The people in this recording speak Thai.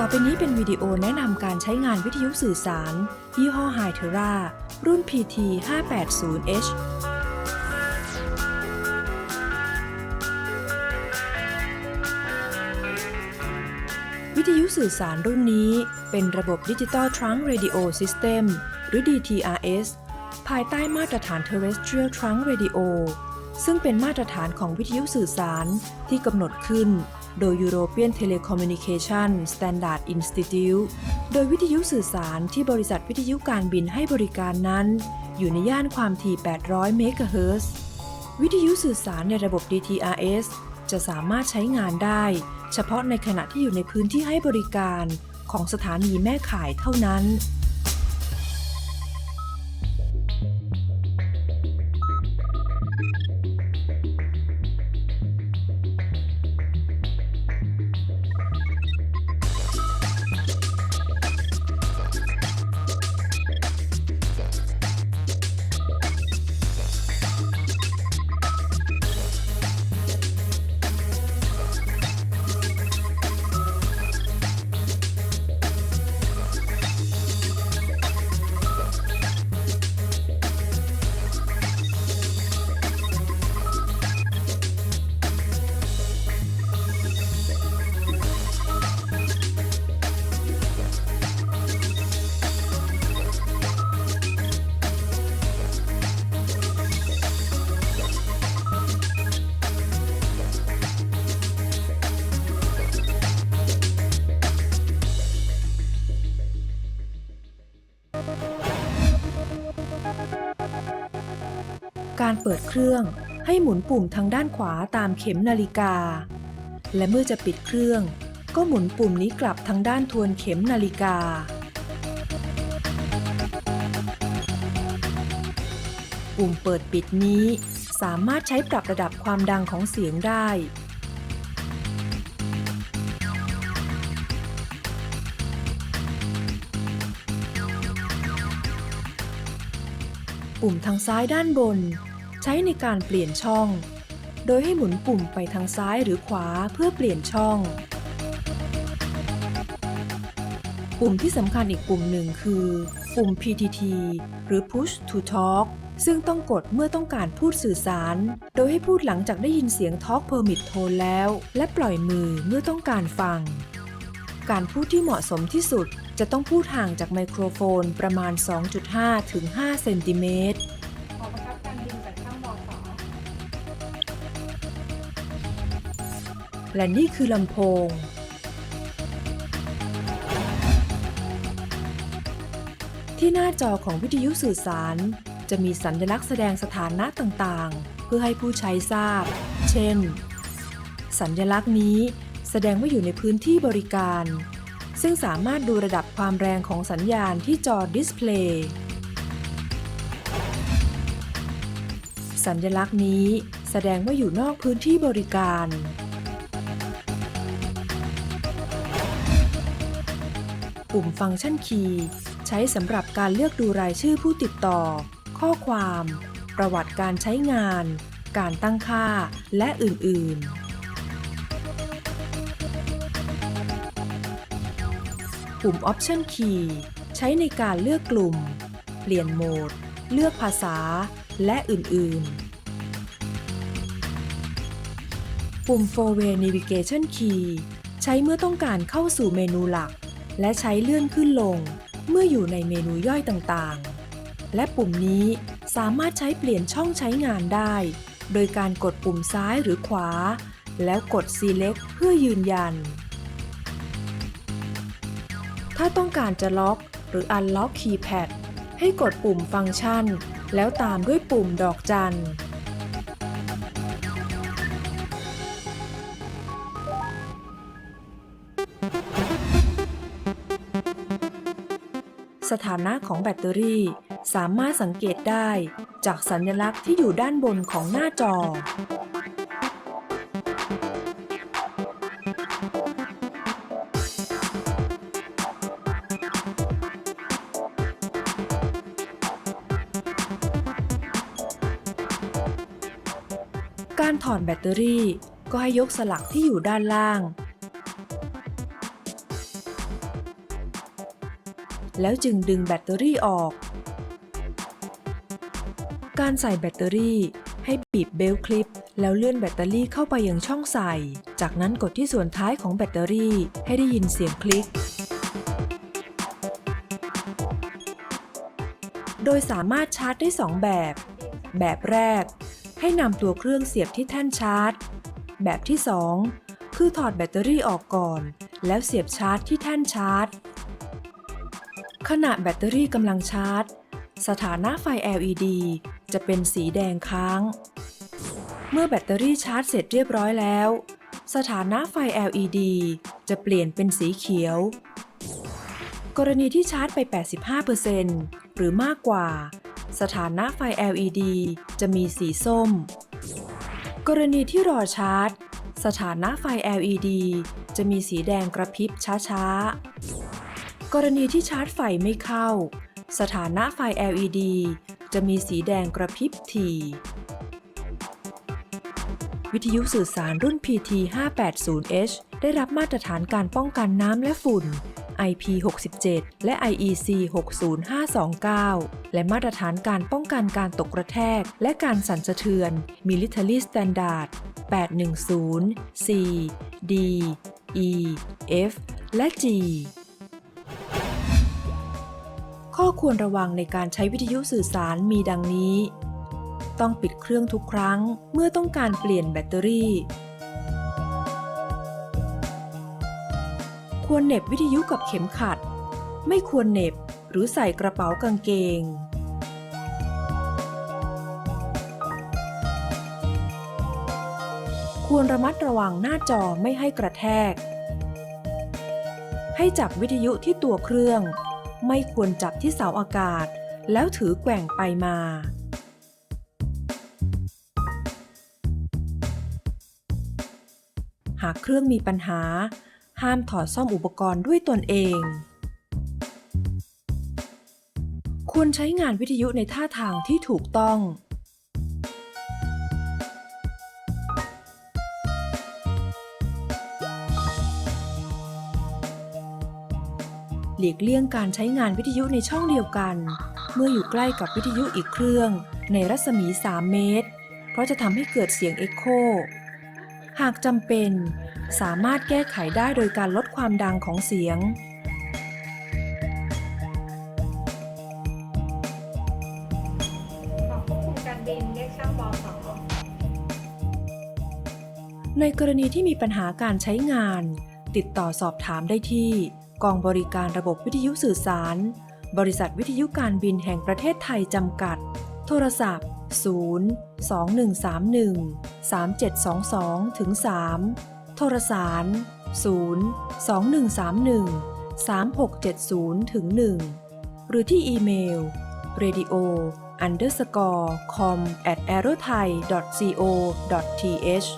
ต่อไปนี้เป็นวิดีโอแนะนำการใช้งานวิทยุสื่อสาร ยี่ห้อ h y t e r a รุ่น PT 580H วิทยุสื่อสารรุ่นนี้เป็นระบบดิจิตอลทรัง k Radio System หรือ DTRS ภายใต้มาตรฐาน Terrestrial Trunk Radio ซึ่งเป็นมาตรฐานของวิทยุสื่อสารที่กำหนดขึ้น โดย European Telecommunication Standard Institute โดยวิทยุสื่อสารที่บริษัทวิทยุการบินให้บริการนั้น อยู่ในย่านความถี่ 800 เมกะเฮิรตซ์วิทยุสื่อสารในระบบ DTRS จะสามารถใช้งานได้ เฉพาะในขณะที่อยู่ในพื้นที่ให้บริการของสถานีแม่ข่ายเท่านั้น การเปิดเครื่องให้หมุนปุ่มทางด้านขวาตามเข็มนาฬิกา และเมื่อจะปิดเครื่อง ก็หมุนปุ่มนี้กลับทางด้านทวนเข็มนาฬิกา ปุ่มเปิดปิดนี้สามารถใช้ปรับระดับความดังของเสียงได้ ปุ่มทางซ้ายด้านบน ช้ในการเปลี่ยนช่อง โดยให้หมุนปุ่มไปทางซ้ายหรือขวาเพื่อเปลี่ยนช่อง ปุ่มที่สำคัญอีกปุ่มหนึ่งคือ ปุ่ม PTT หรือ Push to Talk ซึ่งต้องกดเมื่อต้องการพูดสื่อสาร โดยให้พูดหลังจากได้ยินเสียง Talk Permit Tone แล้ว และปล่อยมือเมื่อต้องการฟัง การพูดที่เหมาะสมที่สุดจะต้องพูดห่างจากไมโครโฟนประมาณ 2.5 ถึง 5 เซนติเมตร และนี่คือลำโพง ที่หน้าจอของวิทยุสื่อสาร จะมีสัญลักษณ์แสดงสถานะต่างๆ เพื่อให้ผู้ใช้ทราบ เช่น สัญลักษณ์นี้แสดงว่าอยู่ในพื้นที่บริการ ซึ่งสามารถดูระดับความแรงของสัญญาณที่จอดิสเพลย์สัญลักษณ์นี้แสดงว่าอยู่นอกพื้นที่บริการ ปุ่มฟังก์ชันคีย์ใช้สำหรับการเลือกดูรายชื่อผู้ติดต่อ ข้อความ ประวัติการใช้งาน การตั้งค่า และอื่น ๆปุ่ม Option Key ใช้ในการเลือกกลุ่ม เปลี่ยนโหมด เลือกภาษา และอื่น ๆ ปุ่ม Four Way Navigation Key ใช้เมื่อต้องการเข้าสู่เมนูหลัก และใช้เลื่อนขึ้นลง เมื่ออยู่ในเมนูย่อยต่างๆ และปุ่มนี้สามารถใช้เปลี่ยนช่องใช้งานได้ โดยการกดปุ่มซ้ายหรือขวา แล้วกด Select เพื่อยืนยัน ถ้าต้องการจะล็อกหรือ Unlock Keypad ให้กดปุ่มฟังก์ชัน แล้วตามด้วยปุ่มดอกจัน สถานะของแบตเตอรี่ สามารถสังเกตได้จากสัญลักษณ์ที่อยู่ด้านบนของหน้าจอ การถอดแบตเตอรี่ก็ให้ยกสลักที่อยู่ด้านล่าง แล้วจึงดึงแบตเตอรี่ออก การใส่แบตเตอรี่ให้บีบเบลต์คลิป แล้วเลื่อนแบตเตอรี่เข้าไปยังช่องใส่ จากนั้นกดที่ส่วนท้ายของแบตเตอรี่ให้ได้ยินเสียงคลิก โดยสามารถชาร์จได้ 2 แบบ แบบแรก ให้นำตัวเครื่องเสียบที่แท่นชาร์จ แบบที่ 2 คือถอดแบตเตอรี่ออกก่อน แล้วเสียบชาร์จที่แท่นชาร์จ ขณะแบตเตอรี่กำลังชาร์จ สถานะไฟ LED จะเป็นสีแดงค้าง เมื่อแบตเตอรี่ชาร์จเสร็จเรียบร้อยแล้ว สถานะไฟ LED จะเปลี่ยนเป็นสีเขียว กรณีที่ชาร์จไป 85%หรือมากกว่า สถานะไฟ LED จะมีสีส้ม กรณีที่รอชาร์จ สถานะไฟ LED จะมีสีแดงกระพริบช้าๆ กรณีที่ชาร์จไฟไม่เข้า สถานะไฟ LED จะมีสีแดงกระพริบถี่วิทยุสื่อสารรุ่น PT580H ได้รับมาตรฐานการป้องกันน้ำและฝุ่น IP67 และ IEC 60529 และมาตรฐานการป้องกันการตกกระแทก และการสั่นสะเทือน Military Standard 810 C D E F และ G ข้อควรระวังในการใช้วิทยุสื่อสารมีดังนี้ ต้องปิดเครื่องทุกครั้งเมื่อต้องการเปลี่ยนแบตเตอรี่ ควรเหน็บวิทยุกับเข็มขัด ไม่ควรเหน็บหรือใส่กระเป๋ากางเกง ควรระมัดระวังหน้าจอไม่ให้กระแทก ให้จับวิทยุที่ตัวเครื่อง ไม่ควรจับที่เสาอากาศ แล้วถือแกว่งไปมา หากเครื่องมีปัญหา ห้ามถอดซ่อมอุปกรณ์ด้วยตนเอง ควรใช้งานวิทยุในท่าทางที่ถูกต้อง หลีกเลี่ยงการใช้งานวิทยุในช่องเดียวกัน เมื่ออยู่ใกล้กับวิทยุอีกเครื่อง ในรัศมี 3 เมตร เพราะจะทำให้เกิดเสียงเอ็กโค หากจำเป็น สามารถแก้ไขได้โดยการลดความดังของเสียง ของควบคุมการบินเรียกช่างบอสอในกรณีที่มีปัญหาการใช้งาน ติดต่อสอบถามได้ที่ กองบริการระบบวิทยุสื่อสาร บริษัทวิทยุการบินแห่งประเทศไทยจำกัด โทรศัพท์ 0 2131 3722ถึง3โทรสาร 0 2131 3670ถึง1หรือที่อีเมล radio underscore com at aerothai co th